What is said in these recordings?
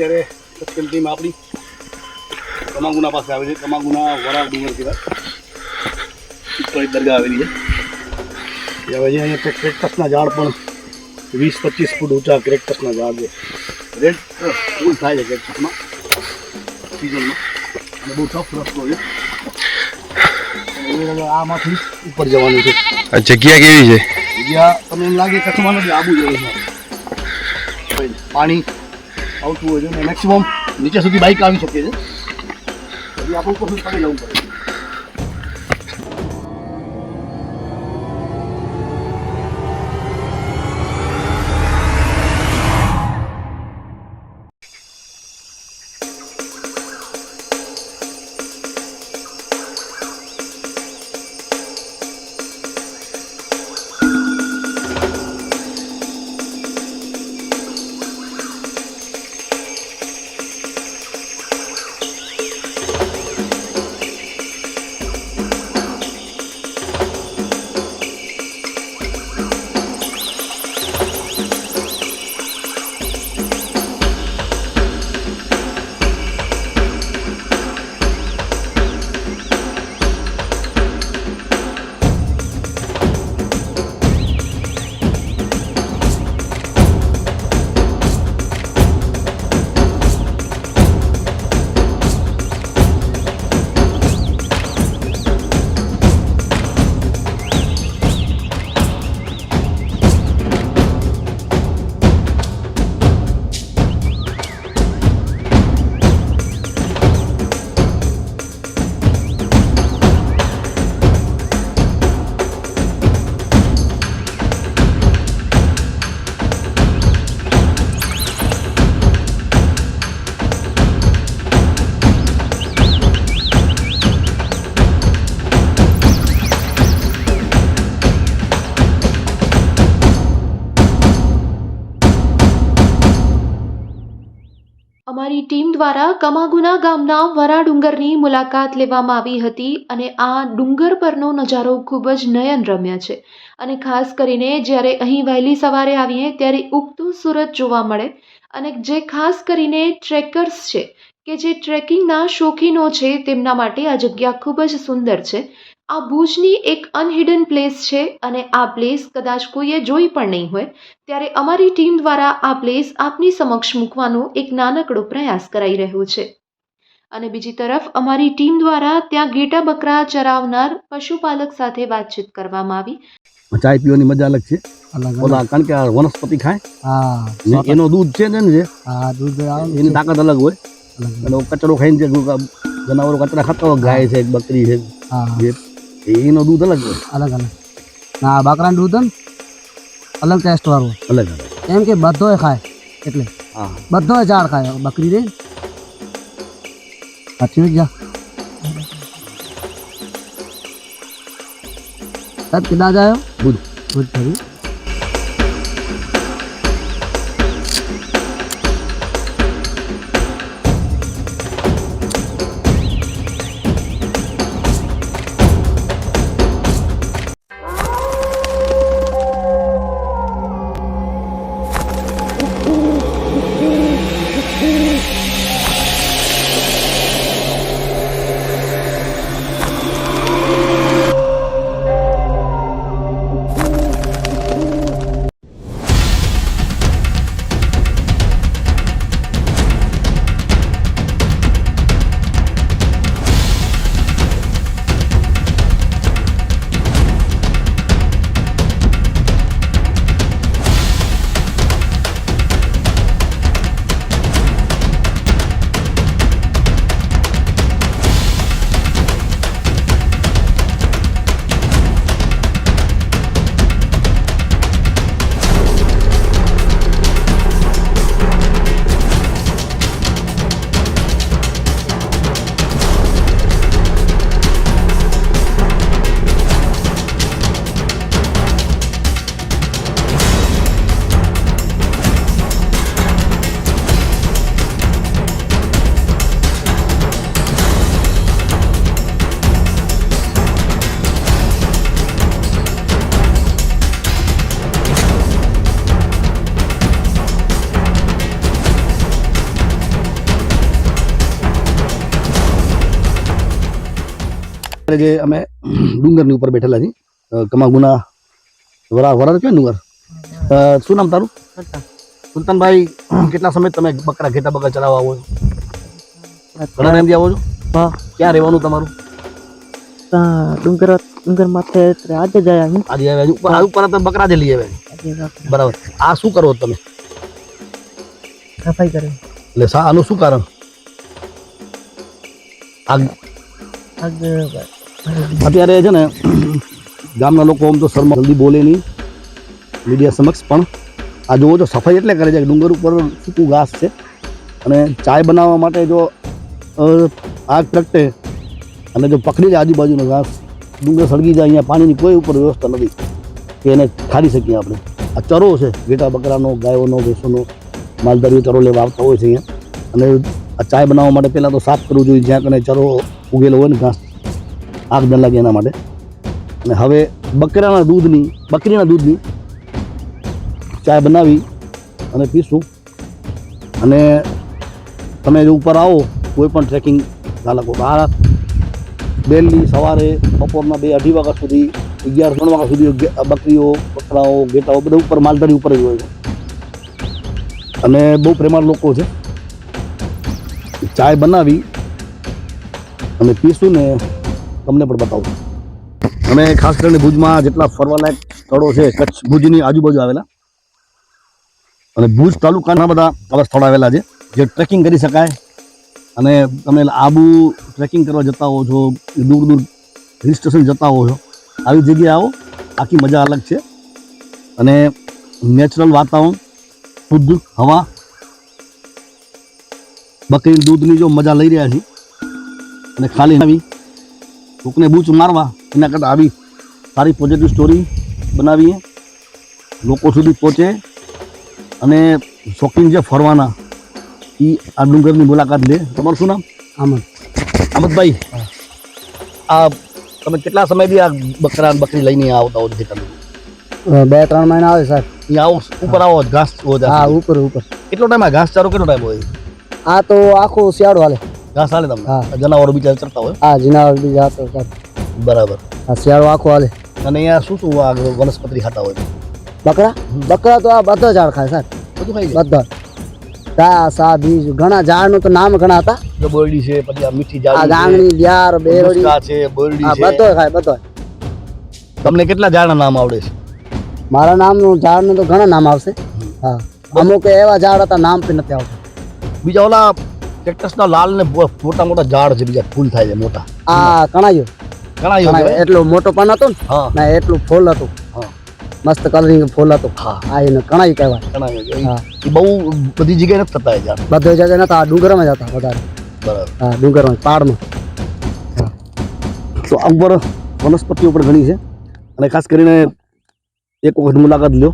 શ્વાસ ચડે છે અત્યારે સત્યમ ટીમ આપણી કમાગુના પાસે આવે છે. કમાગુના વરાળ ડુંગર કહેવાય. ઉપર એક દરગાહ આવેલી છે. એ હવે છે અહીંયા ક્રેક- ક્રેકટસના ઝાડ પણ વીસ પચીસ ફૂટ ઊંચા ક્રેકટસના ઝાડ છે. રેડ ફૂલ થાય છે ક્રેકટસમાં સિઝનમાં અને બહુ ટફ રસ્તો છે. અને હવે આમાંથી ઉપર જવાનું છે. આ જગ્યા કેવી છે? જગ્યા તમને એમ લાગે કચ્છમાં નથી આબુ જેવું છે. ભાઈ, પાણી આવતું હોય છે મેક્સિમમ નીચે સુધી બાઇક આવી શકે છે. આપણે ઉપર સુધી ચડી જવું પડે. દ્વારા કમાગુના ગામના વરા ડુંગરની મુલાકાત લેવામાં આવી હતી અને આ ડુંગર પરનો નજારો ખૂબ જ નયનરમ્ય છે. અને ખાસ કરીને જ્યારે અહીં વહેલી સવારે આવીએ ત્યારે ઉગતું સૂરજ જોવા મળે અને જે ખાસ કરીને ટ્રેકર્સ છે કે જે ટ્રેકિંગના શોખીનો છે તેમના માટે આ જગ્યા ખૂબ જ સુંદર છે. આ ભુજની એક અનહિડન પ્લેસ છે અને આ પ્લેસ કદાચ કોઈએ જોઈ પણ નહીં હોય ત્યારે અમારી ટીમ દ્વારા આ પ્લેસ આપની સમક્ષ મૂકવાનો એક નાનકડો પ્રયાસ કરાઈ રહ્યો છે. અને બીજી તરફ અમારી ટીમ દ્વારા ત્યાં ઘેટા બકરા ચરાવનાર પશુપાલક સાથે વાતચીત કરવામાં આવી. ચાય પીવાની મજા અલગ છે. ઓલા કારણ કે આ વનસ્પતિ ખાય. હા એનો દૂધ છે ને જે હા દૂધ એની તાકાત અલગ હોય. અને કચરો ખાઈને જે જનાવરો કચરા ખાતા હોય ગાય છે બકરી છે. હા. એનો દૂધ અલગ હોય અલગ અલગ ના બકરાનું દૂધ હે ને અલગ ટેસ્ટ વાળું અલગ અલગ એમ કે બધોય ખાય એટલે હા બધોય ઝાડ ખાય બકરી રે સાચી વાત જા સાહેબ કિધા જાયો બુધ ભૂત ફરી જે અમે ડુંગરની ઉપર બેઠેલા છીએ કમાગુના વરા વરા કયો ડુંગર? શું નામ તારું? સુલતાનભાઈ કેટલા સમય તમે બકરા ઘેટા બકરા ચલાવવા આવો છો? ઘણા ટાઈમથી આવો છો? હા. ક્યાં રહેવાનું તમારું? ડુંગર ડુંગર માથે આજે જ આવ્યા હું. આજે આવ્યા ઉપર ઉપર તમે બકરા જ લઈ આવ્યા. બરાબર. આ શું કરો તમે? સફાઈ કરે. એટલે સા આનું શું કારણ? આગ આગ અત્યારે છે ને, ગામના લોકો આમ તો શર્મા જલ્દી બોલે નહીં. મીડિયા સમક્ષ પણ આ જુઓ છો સફાઈ એટલે કરે છે કે ડુંગર ઉપર સૂકું ઘાસ છે. અને ચાય બનાવવા માટે જો આગ પ્રગટે અને જો પકડી જાય આજુબાજુનો ઘાસ, ડુંગર સળગી જાય અહીંયા પાણીની કોઈ ઉપર વ્યવસ્થા નથી કે એને ખાડી શકીએ આપણે. આ ચરો છે, ઘેટા બકરાનો, ગાયોનો, ભેંસોનો, માલધારીઓ ચરો લેવા આવતા હોય છે અહીંયા. અને આ ચાય બનાવવા માટે પહેલાં તો સાફ કરવું જોઈએ, જ્યાં કને ચરો ઉગેલો હોય ને ઘાસ આગ ન લાગે એના માટે. અને હવે બકરાના દૂધની, બકરીના દૂધની ચાય બનાવી અને પીશું. અને તમે જો ઉપર આવો, કોઈ પણ ટ્રેકિંગ ચાલકો બહાર ડેલી સવારે બપોરના બે અઢી વાગ્યા સુધી, અગિયાર, ત્રણ વાગ્યા સુધી બકરીઓ, બકરાઓ, ઘેટાઓ બધા ઉપર, માલધારી ઉપર જ હોય છે. અને બહુ પ્રેમાળ લોકો છે. ચાય બનાવી અને પીશું ને તમને પણ બતાવું. અમે ખાસ કરીને ભુજમાં જેટલા ફરવાલાયક સ્થળો છે, કચ્છ ભુજની આજુબાજુ આવેલા. અને ભુજ તાલુકાના બધા આવા સ્થળો આવેલા છે, જે ટ્રેકિંગ કરી શકાય. અને તમે આબુ ટ્રેકિંગ કરવા જતા હો છો, દૂર દૂર હિલ સ્ટેશન જતા હો છો, આવી જગ્યાએ આવો, આખી મજા અલગ છે. અને નેચરલ વાતાવરણ, શુદ્ધ હવા, બકરી દૂધની જો મજા લઈ રહ્યા છીએ, અને ખાલી આવી કોકને બૂચ મારવા એના કરતાં આવી સારી પોઝિટિવ સ્ટોરી બનાવીએ લોકો સુધી પહોંચે અને શોખીન છે ફરવાના એ આ ડુંગરની મુલાકાત લે. તમારું શું નામ? આમદ અમદભાઈ આ તમે કેટલા સમયથી આ બકરા બકરી લઈને આવતા હોય છો ખેતરમાં? બે ત્રણ મહિના આવે સાહેબ. અહીંયા આવો ઉપર આવો ઘાસ હા ઉપર ઉપર. કેટલો ટાઈમ આ ઘાસ ચારો કેટલો ટાઈમ હોય? આ તો આખો શિયાળો હાલે. ઘાસ હાલે તમને? હા. જનાવરો બીજા ચરતા હોય? હા જીનાવર બીજા તો સાહેબ બરાબર. હા શિયાળો આખો હાલે. અને અહીંયા શું શું આ વનસ્પતિ ખાતા હોય? બકરા? બકરા તો આ બધા ઝાડ ખાય સાહેબ. બધું ખાઈ બધા. ઘાસ સા બીજ ઘણા ઝાડનું તો નામ ઘણા હતા. જો છે પછી આ મીઠી આ જાડી છે ગાંગણી લ્યાર બેરડી. છે બોરડી આ બધો ખાય બધો. તમને કેટલા ઝાડના નામ આવડે છે? મારા નામનું ઝાડનું તો ઘણા નામ આવશે. હા. અમુક એવા ઝાડ હતા નામ પણ નથી આવતા. બીજા ઓલા કેક્ટસના લાલ ને મોટા મોટા ઝાડ છે બીજા ફૂલ થાય છે મોટા. આ કણાયો કણાયો એટલો મોટો પાન હતો ને હા. એટલું ફૂલ હતું. હા. મસ્ત કલરિંગ ફૂલ હતું. હા. આ એને કણાઈ કહેવાય. એ બહુ બધી જગ્યાએ નથી થતા ઝાડ. જગ્યાએ નતા આ ડુંગરમાં જ હતા વધારે બરાબર. હા ડુંગરમાં પાડમાં. તો ઉપર વનસ્પતિઓ પણ ઘણી છે. અને ખાસ કરીને એક વખત મુલાકાત લ્યો.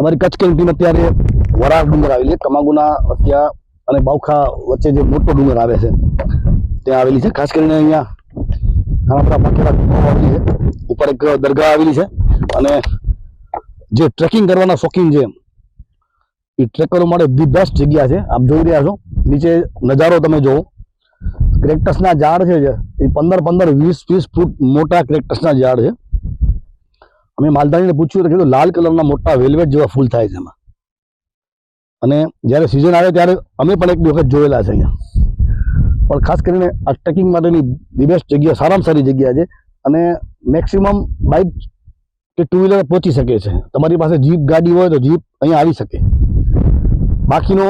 અમારી કચ્છ કેની અત્યારે વરાળ ડુંગર આવેલી છે. કમાગુના અત્યા અને બાવખા વચ્ચે જે મોટો ડુંગર આવે છે, ત્યાં આવેલી છે. ખાસ કરીને અહીંયા ઘણા બધા પાકેલા આવેલી છે. ઉપર એક દરગાહ આવેલી છે અને જે ટ્રેકિંગ કરવાના શોખીન છે એ ટ્રેકરો માટે ધી બેસ્ટ જગ્યા છે. આપ જોઈ રહ્યા છો. નીચે નજારો તમે જુઓ ક્રેક્ટસના ઝાડ છે જે. એ પંદર પંદર વીસ વીસ ફૂટ મોટા ક્રેક્ટસના ઝાડ છે. અમે માલધારીને પૂછ્યું તો કીધું લાલ કલરના મોટા વેલ્વેટ જેવા ફૂલ થાય છે એમાં. અને જ્યારે સિઝન આવે ત્યારે અમે પણ એક બે વખત જોયેલા છે અહીંયા. પણ ખાસ કરીને આ ટ્રેકિંગ માટેની ધી બેસ્ટ જગ્યા, સારામાં સારી જગ્યા છે. અને મેક્સિમમ બાઇક કે ટુ વ્હીલર પહોંચી શકે છે. તમારી પાસે જીપ ગાડી હોય તો જીપ અહીંયા આવી શકે. બાકીનો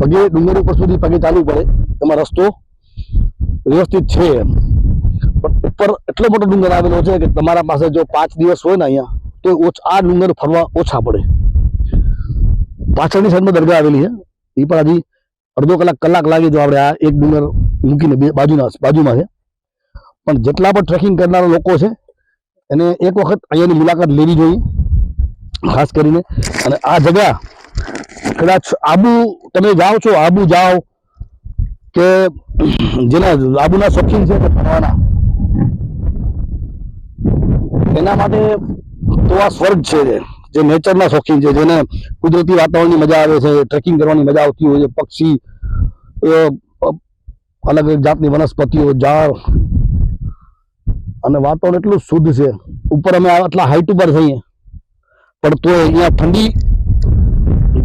પગે ડુંગર ઉપર સુધી પગે ચાલવું પડે. એમાં રસ્તો વ્યવસ્થિત છે એમ. પણ ઉપર એટલો મોટો ડુંગર આવેલો છે કે તમારા પાસે જો પાંચ દિવસ હોય ને અહીંયા, તો આ ડુંગર ફરવા ઓછા પડે. પાછળની સાઈડમાં દરગાહ આવેલી છે. એ પણ હજી અડધો કલાક કલાક લાગે જો આપણે આ એક ડુંગર મૂકીને બે બાજુના, બાજુમાં છે. પણ જેટલા પણ ટ્રેકિંગ કરનારા લોકો છે, એને એક વખત અહીંયાની મુલાકાત લેવી જોઈએ, ખાસ કરીને. અને આ જગ્યા કદાચ આબુ, તમે જાઓ છો, આબુ જાઓ કે જેના, આબુના શોખીન છે ફરવાના. એના માટે તો આ સ્વર્ગ છે જે નેચરના શોખીન છે, જેને કુદરતી વાતાવરણની મજા આવે છે ટ્રેકિંગ કરવાની મજા આવતી હોય છે, પક્ષી અલગ અલગ જાતની વનસ્પતિઓ, ઝાડ. અને વાતાવરણ એટલું શુદ્ધ છે. ઉપર અમે આટલા હાઈટ ઉપર થઈએ પણ તોય અહીંયા ઠંડી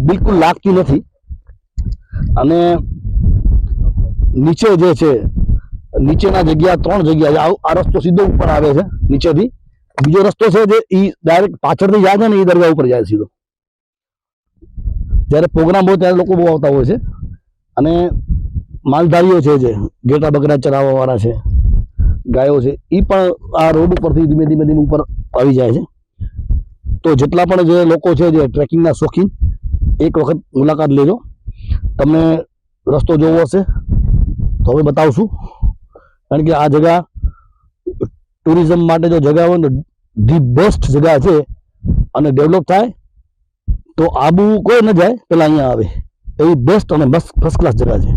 બિલકુલ લાગતી નથી. અને નીચે જે છે, નીચેના જગ્યા ત્રણ જગ્યા આ રસ્તો સીધો ઉપર આવે છે, નીચેથી. બીજો રસ્તો છે જે ઈ ડાયરેક્ટ પાછળથી જાય છે ને એ દરગાહ ઉપર જાય સીધો. જ્યારે પ્રોગ્રામ હોય ત્યારે લોકો બહુ આવતા હોય છે. અને માલધારીઓ છે જે ઘેટા બકરા ચરાવવા વાળા છે, ગાયો છે એ પણ આ રોડ ઉપરથી ધીમે ધીમે ધીમે ઉપર આવી જાય છે. તો જેટલા પણ જે લોકો છે જે ટ્રેકિંગના શોખીન, એક વખત મુલાકાત લેજો. તમને રસ્તો જોવો હશે. તો હવે બતાવશું. કારણ કે આ જગા ટુરિઝમ માટે જો જગા હોય ને ધી બેસ્ટ જગ્યા છે અને ડેવલપ થાય, તો આબુ કોઈ ન જાય, પેલા અહીંયા આવે. એવી બેસ્ટ અને ફર્સ્ટ ક્લાસ જગ્યા છે.